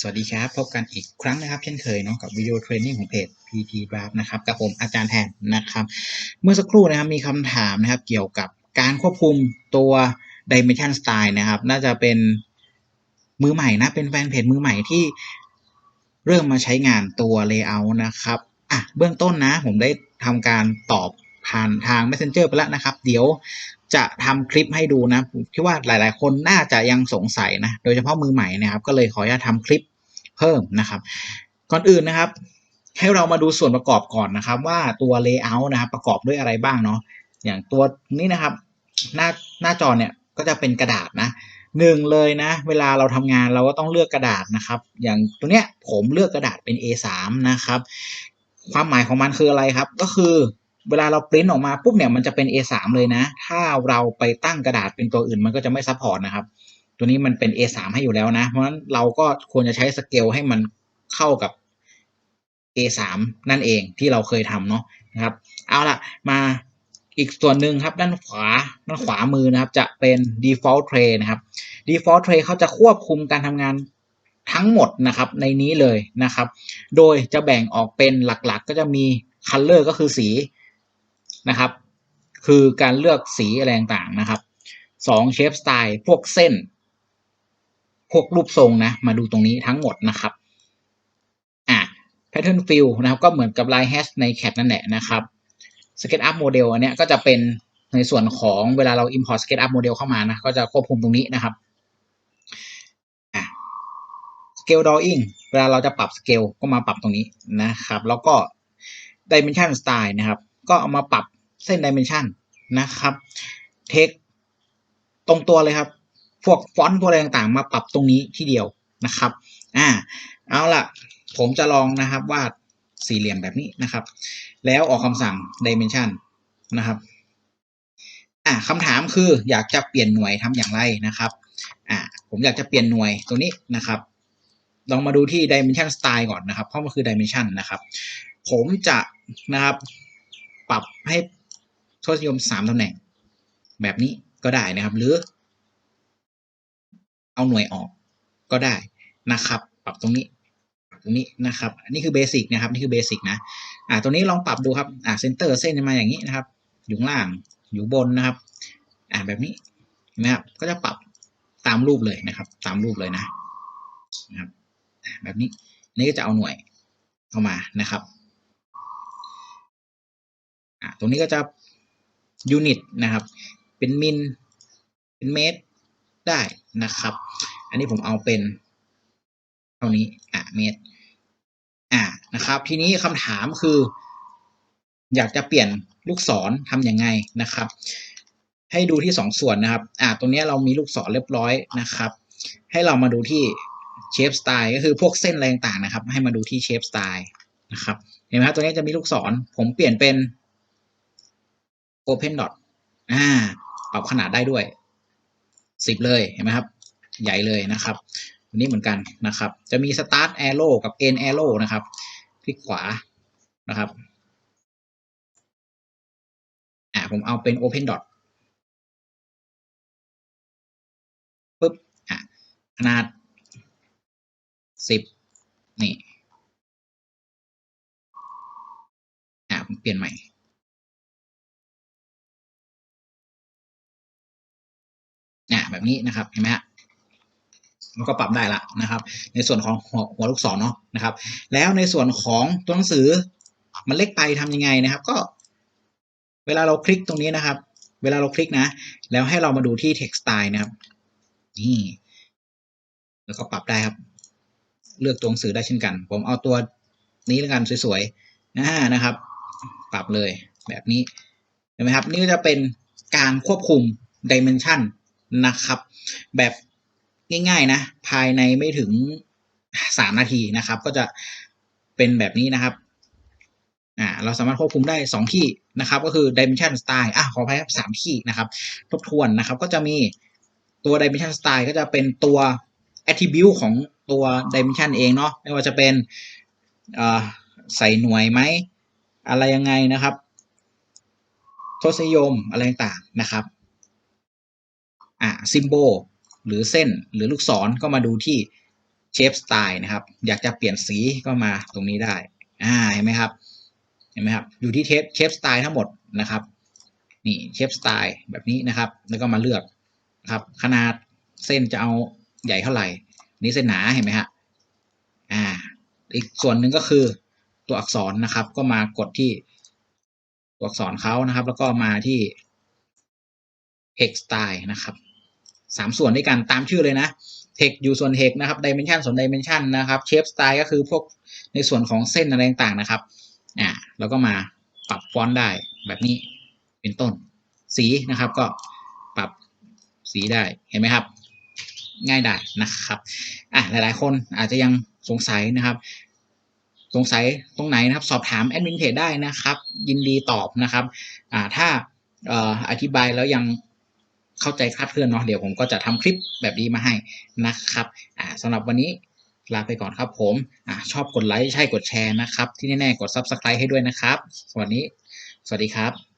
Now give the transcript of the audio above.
สวัสดีครับ พบกันอีกครั้งนะครับ เช่นเคยเนาะกับวิดีโอเทรนนิ่งของเพจ PT Draft นะครับกับผมอาจารย์แทนนะครับ เมื่อสักครู่นะครับมีคำถามนะครับ เกี่ยวกับการควบคุมตัว Dimension Style นะครับ น่าจะเป็นมือใหม่นะ เป็นแฟนเพจมือใหม่ที่เริ่มมาใช้งานตัว Layout นะครับอะเบื้องต้นนะ ผมได้ทำการตอบ ผ่านทาง Messenger ไปแล้วนะครับ เดี๋ยวจะทำคลิปให้ดูนะคิดว่าหลาย ๆ คนน่าจะยังสงสัยนะ โดยเฉพาะมือใหม่นะครับ ก็เลยขออนุญาตทำคลิปเพิ่มนะครับ ก่อนอื่นนะครับ ให้เรามาดูส่วนประกอบก่อนนะครับ ว่าตัว Layout นะครับ ประกอบด้วยอะไรบ้างเนาะอย่างตัวนี้นะครับ หน้าหน้าจอเนี่ยก็จะเป็นกระดาษนะหนึ่งเลยนะ เวลาเราทำงานเราก็ต้องเลือกกระดาษนะครับ อย่างตัวเนี้ยผมเลือกกระดาษเป็น A3 นะครับ ความหมายของมันคืออะไรครับ ก็คือ เวลาเราปริ้นออกมาปุ๊บเนี่ยมันจะเป็น A3 เลยนะ ถ้าเราไปตั้งกระดาษเป็นตัวอื่นมันก็จะไม่ซัพพอร์ตนะครับ ตัวนี้มันเป็น A3 ให้อยู่แล้วนะ เพราะฉะนั้นเราก็ควรจะใช้สเกลให้มันเข้ากับ A3 นั่นเองที่เราเคยทำเนาะนะครับ เอาล่ะ มาอีกส่วนหนึ่งครับ ด้านขวาด้านขวามือนะครับ จะเป็น default tray นะครับ default tray เขาจะควบคุมการทำงานทั้งหมดนะครับในนี้เลยนะครับ โดยจะแบ่งออกเป็นหลักๆก็จะมี color ก็คือสี นะครับ คือการเลือกสีอะไรต่างๆนะครับสอง shape style พวกเส้น พวกรูปทรงนะ มาดูตรงนี้ทั้งหมดนะครับ อะ pattern fill นะครับ ก็เหมือนกับ line hash ใน cat นั่นแหละนะครับ SketchUp model อันเนี้ยก็จะเป็นในส่วนของเวลาเรา import SketchUp model เข้ามานะ ก็จะควบคุมตรงนี้นะครับอะ scale drawing เวลาเราจะปรับ scale ก็มาปรับตรงนี้นะครับ แล้วก็ dimension style นะครับ ก็เอามาปรับ เส้น dimension นะครับ text ตรงตัวเลยครับ พวกฟอนต์พวกอะไรต่างๆ มาปรับตรงนี้ที่เดียวนะครับ อ่า เอาล่ะ ผมจะลองนะครับวาดสี่เหลี่ยมแบบนี้นะครับ แล้วออกคำสั่ง dimension นะครับอ่าคำถามคืออยากจะเปลี่ยนหน่วยทำอย่างไรนะครับ อ่า ผมอยากจะเปลี่ยนหน่วยตรงนี้นะครับ ลองมาดูที่ dimension style ก่อนนะครับ เพราะมันคือ dimension นะครับ ผมจะนะครับ ปรับให้ ทศนิยมสามตำแหน่ง แบบนี้ก็ได้นะครับ หรือ เอาหน่วยออกก็ได้นะครับ ปรับตรงนี้ตรงนี้นะครับนนี้คือเบสิกนะครับนี่คือเบสิกนะอ่าตัวนี้ลองปรับดูครับอ่าเซนเตอร์เส้นมาอย่างนี้นะครับ อยู่ล่างอยู่บนนะครับ อ่าแบบนี้นะครับ ก็จะปรับตามรูปเลยนะครับ ตามรูปเลยนะนะครับแบบนี้นี่ก็จะเอาหน่วยเข้ามานะครับอ่าตรงนี้ก็จะ ยูนิตนะครับ เป็นมิลเป็นเมตรได้นะครับ อันนี้ผมเอาเป็นเท่านี้อะเมตรอ่านะครับ ทีนี้คำถามคือ อยากจะเปลี่ยนลูกศรทำยังไงนะครับ ให้ดูที่สองส่วนนะครับ อ่าตรงนี้เรามีลูกศรเรียบร้อยนะครับ ให้เรามาดูที่เชฟสไตล์ก็คือพวกเส้นแรงต่างนะครับ ให้มาดูที่เชฟสไตล์นะครับ เห็นไหมครับตัวนี้จะมีลูกศร ผมเปลี่ยนเป็น Open Dot อ่าปรับขนาดได้ด้วยสิบเลยเห็นไหมครับ ใหญ่เลยนะครับตัวนี้เหมือนกันนะครับ จะมี Start Arrow กับ End Arrow นะครับ คลิกขวานะครับ อ่าผมเอาเป็น Open Dot ปึ๊บ อะ ขนาดสิบนี่ อ่าผมเปลี่ยนใหม่ แบบนี้นะครับเห็นไหมฮะมันก็ปรับได้ละนะครับ ในส่วนของหัวหัวลูกศรเนาะนะครับ แล้วในส่วนของตัวหนังสือมันเล็กไปทำยังไงนะครับ ก็ เวลาเราคลิกตรงนี้นะครับ เวลาเราคลิกนะ แล้วให้เรามาดูที่ text style นะครับ นี่ แล้วก็ปรับได้ครับ เลือกตัวหนังสือได้เช่นกัน ผมเอาตัวนี้แล้วกันสวยๆนะนะครับ ปรับเลยแบบนี้เห็นไหมครับ นี่จะเป็นการควบคุม dimension นะครับ แบบง่ายๆนะ ภายในไม่ถึงสามนาทีนะครับ ก็จะเป็นแบบนี้นะครับอ่าเราสามารถควบคุมได้สองที่นะครับ ก็คือ dimension style อะขออภัยครับสามที่นะครับ ทบทวนนะครับก็จะมีตัว dimension style ก็จะเป็นตัว attribute ของตัว dimension เองเนาะไม่ว่าจะเป็นอ่าใส่หน่วยไหม อะไรยังไงนะครับ ทศนิยมอะไรต่างๆนะครับ อ่า symbol หรือเส้นหรือลูกศรก็มาดูที่เชฟสไตล์นะครับ อยากจะเปลี่ยนสีก็มาตรงนี้ได้อ่าเห็นไหมครับเห็นไหมครับอยู่ที่เทปเชฟสไตล์ทั้งหมดนะครับนี่เชฟสไตล์แบบนี้นะครับ แล้วก็มาเลือกครับขนาดเส้นจะเอาใหญ่เท่าไหร่ นี่เส้นหนาเห็นไหมฮะอ่า อีกส่วนหนึ่งก็คือตัวอักษรนะครับ ก็มากดที่ตัวอักษรเขานะครับ แล้วก็มาที่ text style นะครับ สามส่วนด้วยกันตามชื่อเลยนะ text อยู่ส่วน text นะครับ dimension ส่วน dimension นะครับ shape style ก็คือพวกในส่วนของเส้นอะไรต่างๆนะครับอ่าแล้วก็มาปรับฟอนต์ได้แบบนี้เป็นต้น สีนะครับก็ปรับสีได้เห็นไหมครับ ง่ายได้นะครับอะหลายๆ คนอาจจะยังสงสัยนะครับสงสัยตรงไหนนะครับ สอบถามแอดมินเพจได้นะครับ ยินดีตอบนะครับอ่าถ้าอออธิบายแล้วยัง เข้าใจคลาดเคลื่อนเนาะเดี๋ยวผมก็จะทำคลิปแบบนี้มาให้นะครับอ่าสำหรับวันนี้ลาไปก่อนครับผมอ่าชอบกดไลค์ใช่กดแชร์นะครับ ที่แน่ๆกด Subscribe ให้ด้วยนะครับ สวัสดี สวัสดีครับ